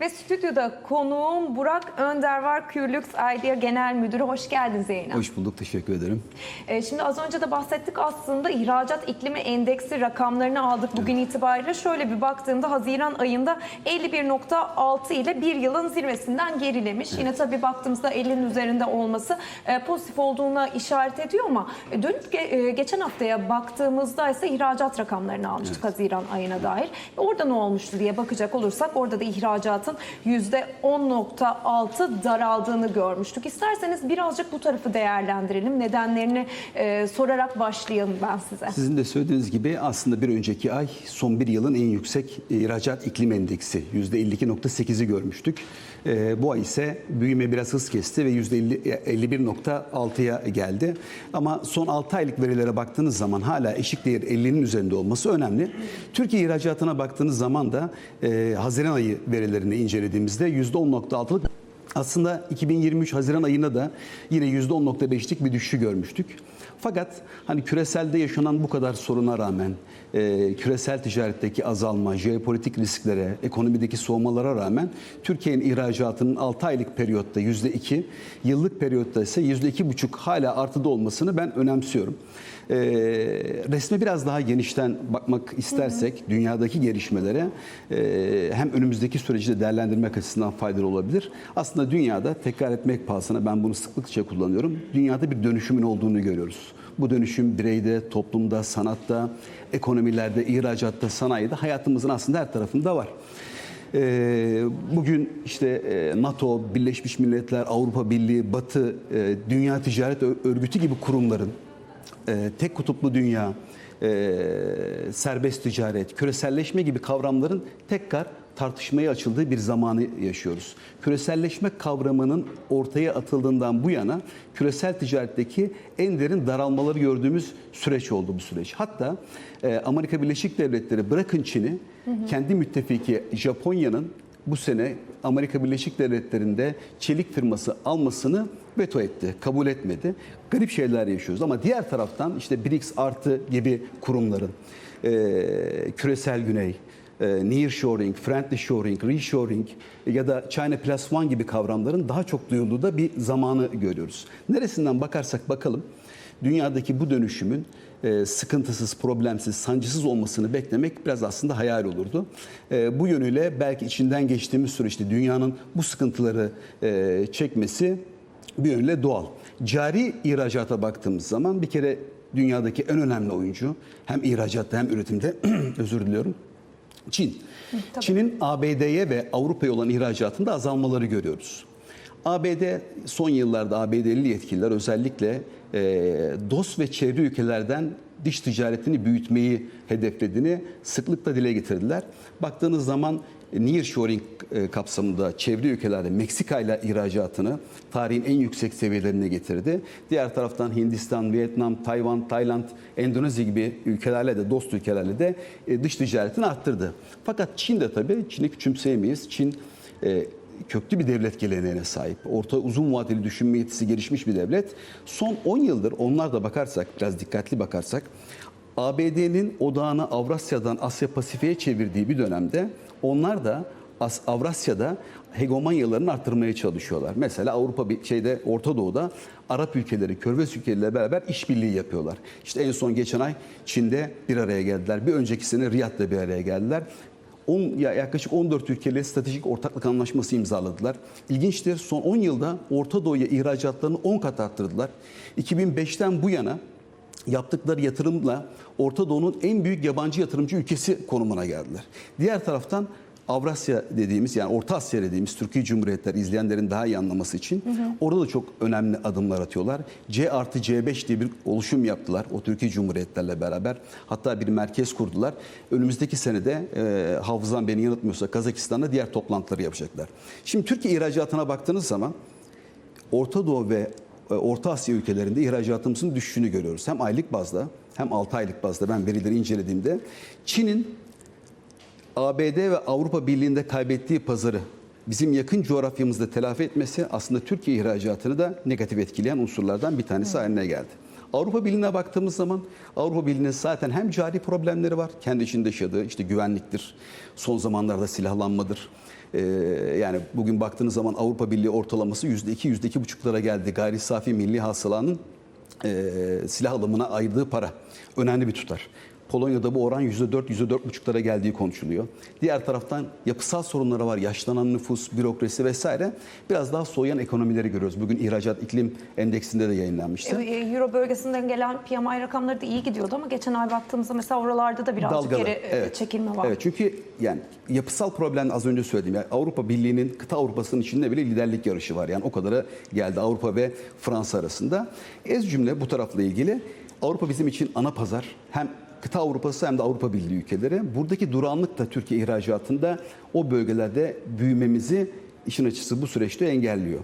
Ve stüdyoda konuğum Burak Önder var, Curlux Idea Genel Müdürü. Hoş geldin Zeynep. Hoş bulduk, teşekkür ederim. Ee, Şimdi az önce de bahsettik aslında ihracat iklimi endeksi rakamlarını aldık bugün itibariyle. Şöyle bir baktığımda Haziran ayında 51.6 ile bir yılın zirvesinden gerilemiş. Yine tabii baktığımızda 50'nin üzerinde olması e, pozitif olduğuna işaret ediyor ama e, dönüp ge- e, geçen haftaya baktığımızda ise ihracat rakamlarını almıştık Haziran ayına dair. Orada ne olmuştu diye bakacak olursak orada da ihracatın %10.6 daraldığını görmüştük. İsterseniz birazcık bu tarafı değerlendirelim. Nedenlerini e, sorarak başlayalım ben size. Sizin de söylediğiniz gibi aslında bir önceki ay son bir yılın en yüksek ihracat iklim endeksi %52.8'i görmüştük. Ee, bu ay ise büyüme biraz hız kesti ve %50 51.6'ya geldi. Ama son 6 aylık verilere baktığınız zaman hala eşik değer 50'nin üzerinde olması önemli. Türkiye ihracatına baktığınız zaman da e, Haziran ayı verilerini incelediğimizde %10.6'lık aslında 2023 Haziran ayında da yine %10.5'lik bir düşüşü görmüştük. Fakat hani küreselde yaşanan bu kadar soruna rağmen, e, küresel ticaretteki azalma, jeopolitik risklere, ekonomideki soğumalara rağmen Türkiye'nin ihracatının 6 aylık periyotta %2, yıllık periyotta ise %2,5 hala artıda olmasını ben önemsiyorum. E, resme biraz daha genişten bakmak istersek dünyadaki gelişmelere e, hem önümüzdeki süreci de değerlendirmek açısından faydalı olabilir. Aslında dünyada tekrar etmek pahasına ben bunu sıklıkça kullanıyorum. Dünyada bir dönüşümün olduğunu görüyoruz. Bu dönüşüm bireyde, toplumda, sanatta, ekonomilerde, ihracatta, sanayide hayatımızın aslında her tarafında var. Ee, Bugün işte e, NATO, Birleşmiş Milletler, Avrupa Birliği, Batı, e, Dünya Ticaret Örgütü gibi kurumların e, tek kutuplu dünya, e, serbest ticaret, küreselleşme gibi kavramların tekrar tartışmaya açıldığı bir zamanı yaşıyoruz. Küreselleşme kavramının ortaya atıldığından bu yana küresel ticaretteki en derin daralmaları gördüğümüz süreç oldu bu süreç. Hatta e, Amerika Birleşik Devletleri bırakın Çin'i, kendi müttefiki Japonya'nın bu sene Amerika Birleşik Devletleri'nde çelik firması almasını veto etti, kabul etmedi. Garip şeyler yaşıyoruz ama diğer taraftan işte BRICS artı gibi kurumların e, küresel güney, e, nearshoring, friendly shoring, reshoring ya da China Plus One gibi kavramların daha çok duyulduğu da bir zamanı görüyoruz. Neresinden bakarsak bakalım dünyadaki bu dönüşümün e, sıkıntısız, problemsiz, sancısız olmasını beklemek biraz aslında hayal olurdu. E, bu yönüyle belki içinden geçtiğimiz süreçte dünyanın bu sıkıntıları e, çekmesi bir yönüyle doğal. Cari ihracata baktığımız zaman bir kere dünyadaki en önemli oyuncu hem ihracatta hem üretimde özür diliyorum Çin. tabii. Çin'in ABD'ye ve Avrupa'ya olan ihracatında azalmaları görüyoruz. ABD son yıllarda ABD'li yetkililer özellikle e, dost ve çevre ülkelerden dış ticaretini büyütmeyi hedeflediğini sıklıkla dile getirdiler. Baktığınız zaman nearshoring e, kapsamında çevre ülkelerde Meksika ile ihracatını tarihin en yüksek seviyelerine getirdi. Diğer taraftan Hindistan, Vietnam, Tayvan, Tayland, Endonezya gibi ülkelerle de dost ülkelerle de e, dış ticaretini arttırdı. Fakat Çin de tabii Çin'i küçümseyemeyiz. Çin e, köklü bir devlet geleneğine sahip. Orta uzun vadeli düşünme yetisi gelişmiş bir devlet. Son 10 yıldır onlar da bakarsak, biraz dikkatli bakarsak ABD'nin odağını Avrasya'dan Asya Pasifik'e çevirdiği bir dönemde onlar da As- Avrasya'da hegemonyalarını arttırmaya çalışıyorlar. Mesela Avrupa bir şeyde Orta Doğu'da Arap ülkeleri, Körfez ülkeleriyle beraber işbirliği yapıyorlar. İşte en son geçen ay Çin'de bir araya geldiler. Bir önceki sene Riyad'da bir araya geldiler. 10, ya yaklaşık 14 ülkeyle stratejik ortaklık anlaşması imzaladılar. İlginçtir son 10 yılda Orta Doğu'ya ihracatlarını 10 kat arttırdılar. 2005'ten bu yana yaptıkları yatırımla Orta Doğu'nun en büyük yabancı yatırımcı ülkesi konumuna geldiler. Diğer taraftan Avrasya dediğimiz yani Orta Asya dediğimiz Türkiye Cumhuriyetler izleyenlerin daha iyi anlaması için orada da çok önemli adımlar atıyorlar. C artı C5 diye bir oluşum yaptılar o Türkiye Cumhuriyetlerle beraber. Hatta bir merkez kurdular. Önümüzdeki senede e, hafızam beni yanıltmıyorsa Kazakistan'da diğer toplantıları yapacaklar. Şimdi Türkiye ihracatına baktığınız zaman Orta Doğu ve e, Orta Asya ülkelerinde ihracatımızın düşüşünü görüyoruz. Hem aylık bazda hem 6 aylık bazda ben verileri incelediğimde Çin'in ABD ve Avrupa Birliği'nde kaybettiği pazarı bizim yakın coğrafyamızda telafi etmesi aslında Türkiye ihracatını da negatif etkileyen unsurlardan bir tanesi haline geldi. Avrupa Birliği'ne baktığımız zaman Avrupa Birliği'nin zaten hem cari problemleri var, kendi içinde yaşadığı işte güvenliktir, son zamanlarda silahlanmadır, Ee, yani bugün baktığınız zaman Avrupa Birliği ortalaması %2, %2,5'lara geldi. Gayri safi milli hasılanın e, silah alımına ayırdığı para. Önemli bir tutar. Polonya'da bu oran %4, %4,5'lara geldiği konuşuluyor. Diğer taraftan yapısal sorunları var. Yaşlanan nüfus, bürokrasi vesaire. Biraz daha soğuyan ekonomileri görüyoruz. Bugün ihracat iklim endeksinde de yayınlanmıştı. E, Euro bölgesinden gelen PMI rakamları da iyi gidiyordu ama geçen ay baktığımızda mesela oralarda da birazcık Dalgalı, geri e, çekilme var. Evet çünkü yani yapısal problem az önce söyledim. Yani Avrupa Birliği'nin kıta Avrupa'sının içinde bile liderlik yarışı var. Yani o kadarı geldi Avrupa ve Fransa arasında. Ez cümle bu tarafla ilgili Avrupa bizim için ana pazar. Hem kıta Avrupa'sı hem de Avrupa Birliği ülkeleri. Buradaki durağanlık da Türkiye ihracatında o bölgelerde büyümemizi işin açısı bu süreçte engelliyor.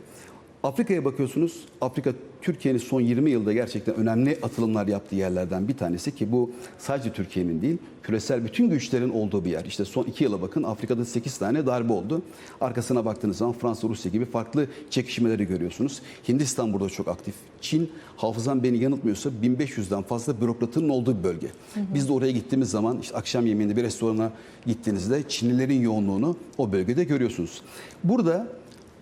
Afrika'ya bakıyorsunuz. Afrika Türkiye'nin son 20 yılda gerçekten önemli atılımlar yaptığı yerlerden bir tanesi ki bu sadece Türkiye'nin değil, küresel bütün güçlerin olduğu bir yer. İşte son 2 yıla bakın Afrika'da 8 tane darbe oldu. Arkasına baktığınız zaman Fransa, Rusya gibi farklı çekişmeleri görüyorsunuz. Hindistan burada çok aktif. Çin hafızam beni yanıltmıyorsa 1500'den fazla bürokratının olduğu bir bölge. Biz de oraya gittiğimiz zaman işte akşam yemeğinde bir restorana gittiğinizde Çinlilerin yoğunluğunu o bölgede görüyorsunuz. Burada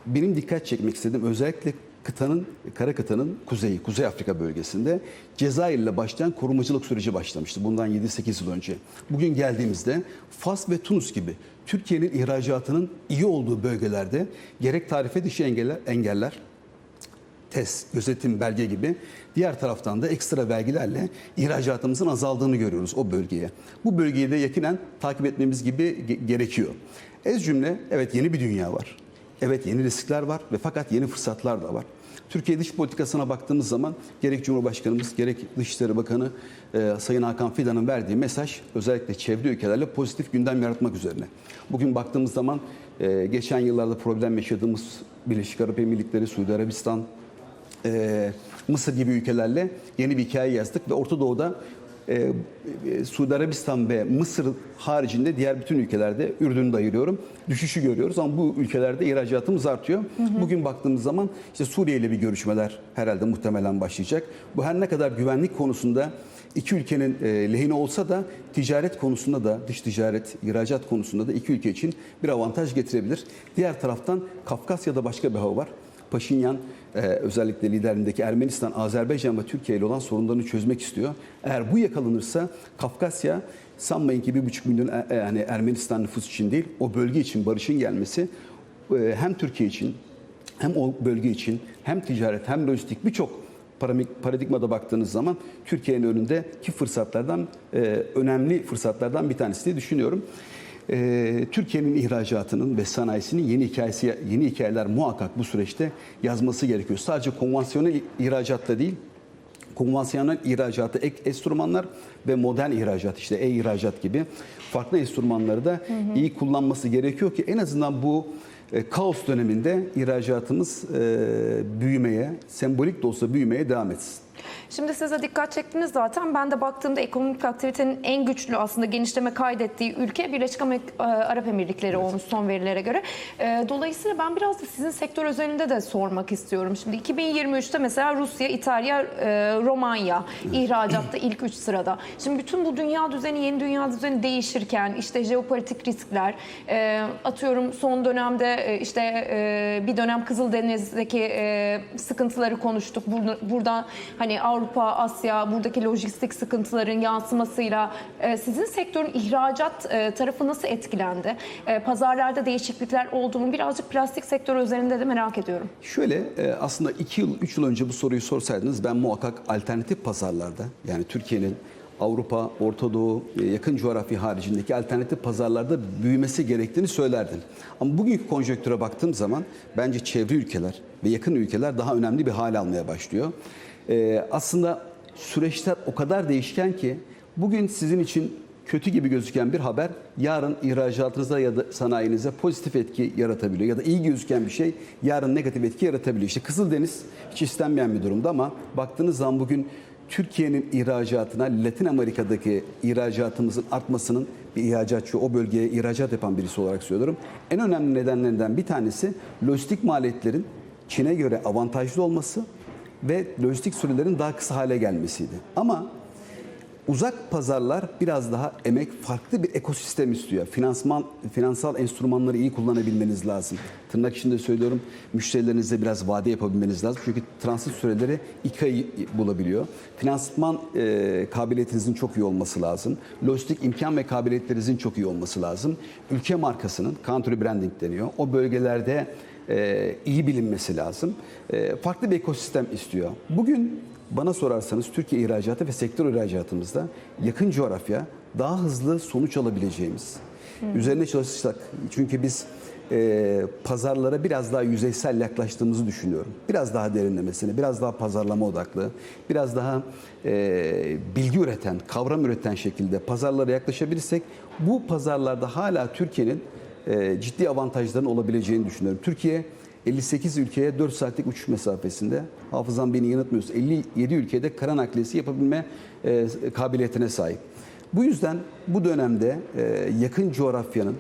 benim dikkat çekmek istediğim özellikle kıtanın, kara kıtanın kuzeyi, Kuzey Afrika bölgesinde Cezayir ile başlayan korumacılık süreci başlamıştı bundan 7-8 yıl önce. Bugün geldiğimizde Fas ve Tunus gibi Türkiye'nin ihracatının iyi olduğu bölgelerde gerek tarife dışı engeller, engeller test, gözetim, belge gibi diğer taraftan da ekstra vergilerle ihracatımızın azaldığını görüyoruz o bölgeye. Bu bölgeyi de yakinen takip etmemiz gibi ge- gerekiyor. Ez cümle evet yeni bir dünya var. Evet yeni riskler var ve fakat yeni fırsatlar da var. Türkiye dış politikasına baktığımız zaman gerek Cumhurbaşkanımız gerek Dışişleri Bakanı e, Sayın Hakan Fidan'ın verdiği mesaj özellikle çevre ülkelerle pozitif gündem yaratmak üzerine. Bugün baktığımız zaman e, geçen yıllarda problem yaşadığımız Birleşik Arap Emirlikleri, Suudi Arabistan, e, Mısır gibi ülkelerle yeni bir hikaye yazdık ve Orta Doğu'da e, e, Suudi Arabistan ve Mısır haricinde diğer bütün ülkelerde Ürdün'ü de ayırıyorum. Düşüşü görüyoruz ama bu ülkelerde ihracatımız artıyor. Bugün baktığımız zaman işte Suriye ile bir görüşmeler herhalde muhtemelen başlayacak. Bu her ne kadar güvenlik konusunda iki ülkenin e, lehine olsa da ticaret konusunda da dış ticaret, ihracat konusunda da iki ülke için bir avantaj getirebilir. Diğer taraftan Kafkasya'da başka bir hava var. Paşinyan e, özellikle liderliğindeki Ermenistan, Azerbaycan ve Türkiye ile olan sorunlarını çözmek istiyor. Eğer bu yakalanırsa Kafkasya sanmayın ki bir buçuk milyon e, e, yani Ermenistan nüfus için değil o bölge için barışın gelmesi e, hem Türkiye için hem o bölge için hem ticaret hem lojistik birçok paradigmada baktığınız zaman Türkiye'nin önündeki fırsatlardan e, önemli fırsatlardan bir tanesi diye düşünüyorum. E, Türkiye'nin ihracatının ve sanayisinin yeni hikayesi yeni hikayeler muhakkak bu süreçte yazması gerekiyor. Sadece konvansiyonel ihracatta değil, konvansiyonel ihracatı ek enstrümanlar ve modern ihracat işte e-ihracat gibi farklı enstrümanları da iyi kullanması gerekiyor ki en azından bu e, kaos döneminde ihracatımız e, büyümeye, sembolik de olsa büyümeye devam etsin. Şimdi size dikkat çektiniz zaten. Ben de baktığımda ekonomik aktivitenin en güçlü aslında genişleme kaydettiği ülke Birleşik e, Arap Emirlikleri olmuş son verilere göre. E, Dolayısıyla ben biraz da sizin sektör özelinde de sormak istiyorum. Şimdi 2023'te mesela Rusya, İtalya, e, Romanya ihracatta ilk 3 sırada. Şimdi bütün bu dünya düzeni, yeni dünya düzeni değişirken işte jeopolitik riskler, atıyorum son dönemde işte bir dönem Kızıldeniz'deki sıkıntıları konuştuk. Burada, burada hani Avrupa, Asya buradaki lojistik sıkıntıların yansımasıyla e, sizin sektörün ihracat e, tarafı nasıl etkilendi? E, pazarlarda değişiklikler oldu mu? Birazcık plastik sektörü üzerinde de merak ediyorum. Şöyle e, aslında 2 yıl, 3 yıl önce bu soruyu sorsaydınız ben muhakkak alternatif pazarlarda yani Türkiye'nin Avrupa, Orta Doğu, e, yakın coğrafya haricindeki alternatif pazarlarda büyümesi gerektiğini söylerdim. Ama bugünkü konjonktüre baktığım zaman bence çevre ülkeler ve yakın ülkeler daha önemli bir hale almaya başlıyor. E, aslında süreçler o kadar değişken ki bugün sizin için kötü gibi gözüken bir haber yarın ihracatınıza ya da sanayinize pozitif etki yaratabiliyor. Ya da iyi gözüken bir şey yarın negatif etki yaratabiliyor. İşte Kızıldeniz hiç istenmeyen bir durumda ama baktığınız zaman bugün Türkiye'nin ihracatına Latin Amerika'daki ihracatımızın artmasının bir ihracatçı, o bölgeye ihracat yapan birisi olarak söylüyorum. En önemli nedenlerinden bir tanesi lojistik maliyetlerin Çin'e göre avantajlı olması ve lojistik sürelerin daha kısa hale gelmesiydi. Ama Uzak pazarlar biraz daha emek, farklı bir ekosistem istiyor. Finansman, finansal enstrümanları iyi kullanabilmeniz lazım. Tırnak içinde söylüyorum, müşterilerinize biraz vade yapabilmeniz lazım. Çünkü transit süreleri iki ayı bulabiliyor. Finansman e, kabiliyetinizin çok iyi olması lazım. Lojistik imkan ve kabiliyetlerinizin çok iyi olması lazım. Ülke markasının, country branding deniyor. O bölgelerde e, iyi bilinmesi lazım. E, farklı bir ekosistem istiyor. Bugün bana sorarsanız Türkiye ihracatı ve sektör ihracatımızda yakın coğrafya daha hızlı sonuç alabileceğimiz. Üzerine çalışırsak çünkü biz e, pazarlara biraz daha yüzeysel yaklaştığımızı düşünüyorum. Biraz daha derinlemesine, biraz daha pazarlama odaklı, biraz daha e, bilgi üreten, kavram üreten şekilde pazarlara yaklaşabilirsek bu pazarlarda hala Türkiye'nin e, ciddi avantajların olabileceğini düşünüyorum. Türkiye 58 ülkeye 4 saatlik uçuş mesafesinde. Hafızam beni yanıltmıyorsa 57 ülkede kara nakliyesi yapabilme e, kabiliyetine sahip. Bu yüzden bu dönemde e, yakın coğrafyanın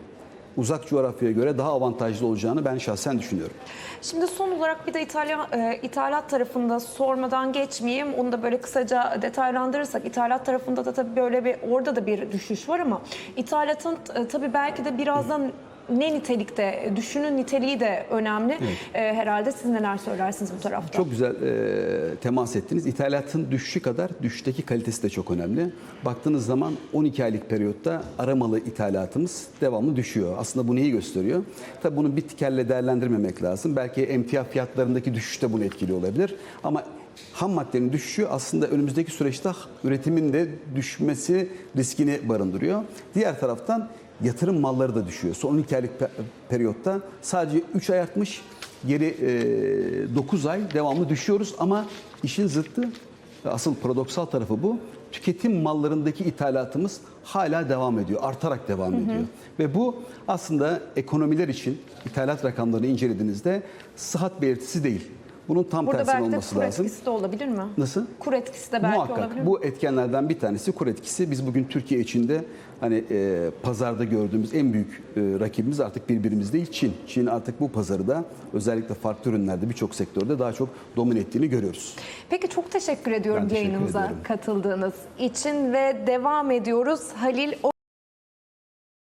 uzak coğrafyaya göre daha avantajlı olacağını ben şahsen düşünüyorum. Şimdi son olarak bir de İtalya e, ithalat tarafında sormadan geçmeyeyim. Onu da böyle kısaca detaylandırırsak ithalat tarafında da tabii böyle bir orada da bir düşüş var ama ithalatın e, tabii belki de birazdan ne nitelikte, düşünün niteliği de önemli. E, herhalde siz neler söylersiniz bu tarafta? Çok güzel e, temas ettiniz. İthalatın düşüşü kadar düşüşteki kalitesi de çok önemli. Baktığınız zaman 12 aylık periyotta aramalı ithalatımız devamlı düşüyor. Aslında bu neyi gösteriyor? Tabii bunu bir tikerle değerlendirmemek lazım. Belki emtia fiyatlarındaki düşüş de bunu etkili olabilir. Ama ham maddenin düşüşü aslında önümüzdeki süreçte üretimin de düşmesi riskini barındırıyor. Diğer taraftan yatırım malları da düşüyor. Son 12 aylık pe- periyotta sadece 3 ay artmış, geri 9 ay devamlı düşüyoruz ama işin zıttı, asıl paradoksal tarafı bu. Tüketim mallarındaki ithalatımız hala devam ediyor, artarak devam ediyor. Ve bu aslında ekonomiler için ithalat rakamlarını incelediğinizde sıhhat belirtisi değil. Bunun tam Burada tersine belki de olması kur lazım. etkisi de olabilir mi? Nasıl? Kur etkisi de belki Muhakkak. olabilir mi? Bu etkenlerden bir tanesi kur etkisi. Biz bugün Türkiye içinde hani e, pazarda gördüğümüz en büyük e, rakibimiz artık birbirimiz değil Çin. Çin artık bu pazarı da özellikle farklı ürünlerde birçok sektörde daha çok domine ettiğini görüyoruz. Peki çok teşekkür ediyorum Ben teşekkür yayınımıza ediyorum. katıldığınız için ve devam ediyoruz. Halil